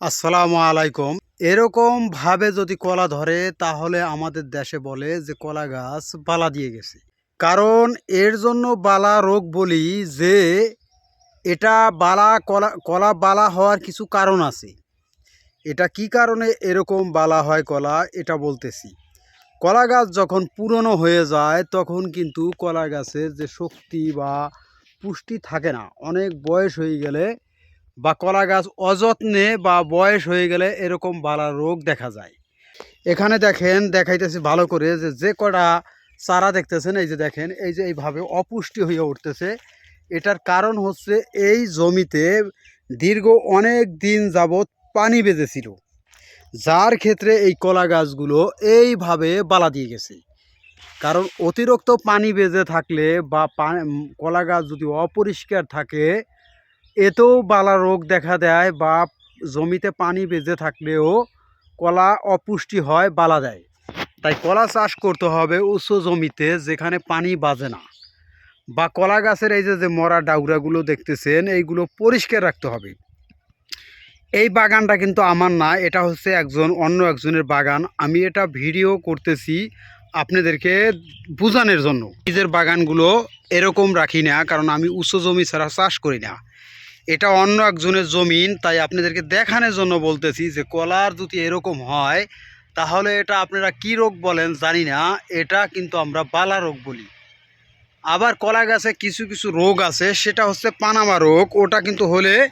আসসালামু আলাইকুম। এরকম ভাবে যদি কলা ধরে, তাহলে আমাদের দেশে বলে যে কলা গাছ বালা দিয়ে গেছে। কারণ এর জন্য বালা রোগ বলি যে, এটা বালা কলা কলা বালা হওয়ার কিছু কারণ আছে। এটা কি কারণে এরকম বালা হয় কলা, এটা বলতেছি। কলা গাছ যখন পুরনো হয়ে যায়, তখন কিন্তু কলা গাছের যে শক্তি বা পুষ্টি থাকে না। অনেক বয়স হয়ে গেলে বা কলা গাছ অযত্নে বা বয়স হয়ে গেলে এরকম বালা রোগ দেখা যায়। এখানে দেখেন, দেখাইতেছি ভালো করে যে যে কটা চারা দেখতেছেন, এই যে দেখেন, এই যে এইভাবে অপুষ্টি হয়ে উঠতেছে। এটার কারণ হচ্ছে এই জমিতে দীর্ঘ অনেক দিন যাবৎ পানি বেঁধেছিল, যার ক্ষেত্রে এই কলা গাছগুলো এইভাবে বালা দিয়ে গেছে। কারণ অতিরিক্ত পানি বেজে থাকলে বা কলা গাছ যদি অপরিষ্কার থাকে এতেও বালা রোগ দেখা দেয় বা জমিতে পানি বেজে থাকলেও কলা অপুষ্টি হয়, বালা দেয়। তাই কলা চাষ করতে হবে উঁচু জমিতে যেখানে পানি বাজে না। বা কলা গাছের এই যে যে মরা ডাউরাগুলো দেখতেছেন, এইগুলো পরিষ্কার রাখতে হবে। এই বাগানটা কিন্তু আমার না, এটা হচ্ছে একজন, অন্য একজনের বাগান। আমি এটা ভিডিও করতেছি আপনাদেরকে বোঝানোর জন্য। নিজের বাগানগুলো এরকম রাখি না, কারণ আমি উঁচু জমি ছাড়া চাষ করি না। এটা অন্য একজনের জমিন, তাই আপনাদেরকে দেখানোর জন্য বলতেছি যে কলার যদি এরকম হয়, তাহলে এটা আপনারা কি রোগ বলেন জানি না, এটা কিন্তু আমরা বালা রোগ বলি। আবার কলা গাছে কিছু কিছু রোগ আছে, সেটা হচ্ছে পানামা রোগ, ওটা কিন্তু হলে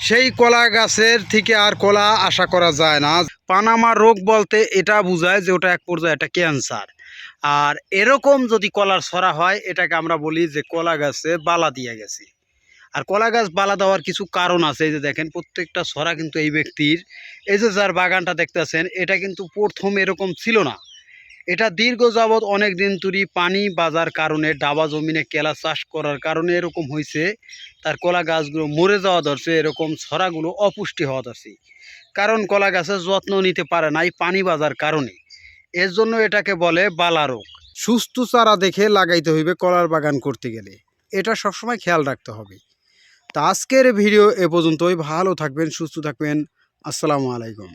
সেই কলা গাছের থেকে আর কলা আশা করা যায় না। পানামা রোগ বলতে এটা বোঝায় যে ওটা এক পর্যায়ে একটা ক্যান্সার। আর এরকম যদি কলার ছড়া হয়, এটাকে আমরা বলি যে কলা গাছে বালা দিয়ে গেছে। আর কলা গাছ বালা দেওয়ার কিছু কারণ আছে, এই যে দেখেন, প্রত্যেকটা ছড়া কিন্তু এই ব্যক্তির। এই যে যার বাগানটা দেখতেছেন, এটা কিন্তু প্রথম এরকম ছিল না। এটা দীর্ঘ যাবৎ অনেক দিন তুরি পানি বাজার কারণে, ডাবা জমিনে কেলা চাষ করার কারণে এরকম হয়েছে। তার কলা গাছগুলো মরে যাওয়া ধরছে, এরকম ছড়াগুলো অপুষ্টি হওয়া ধরছে। কারণ কলা গাছের যত্ন নিতে পারে না এই পানি বাজার কারণে। এর জন্য এটাকে বলে বালা রোগ। সুস্থ চারা দেখে লাগাইতে হইবে কলার বাগান করতে গেলে। এটা সবসময় খেয়াল রাখতে হবে। তা আজকের ভিডিও এ পর্যন্তই। ভালো থাকবেন সুস্থ থাকবেন। আসসালামু আলাইকুম।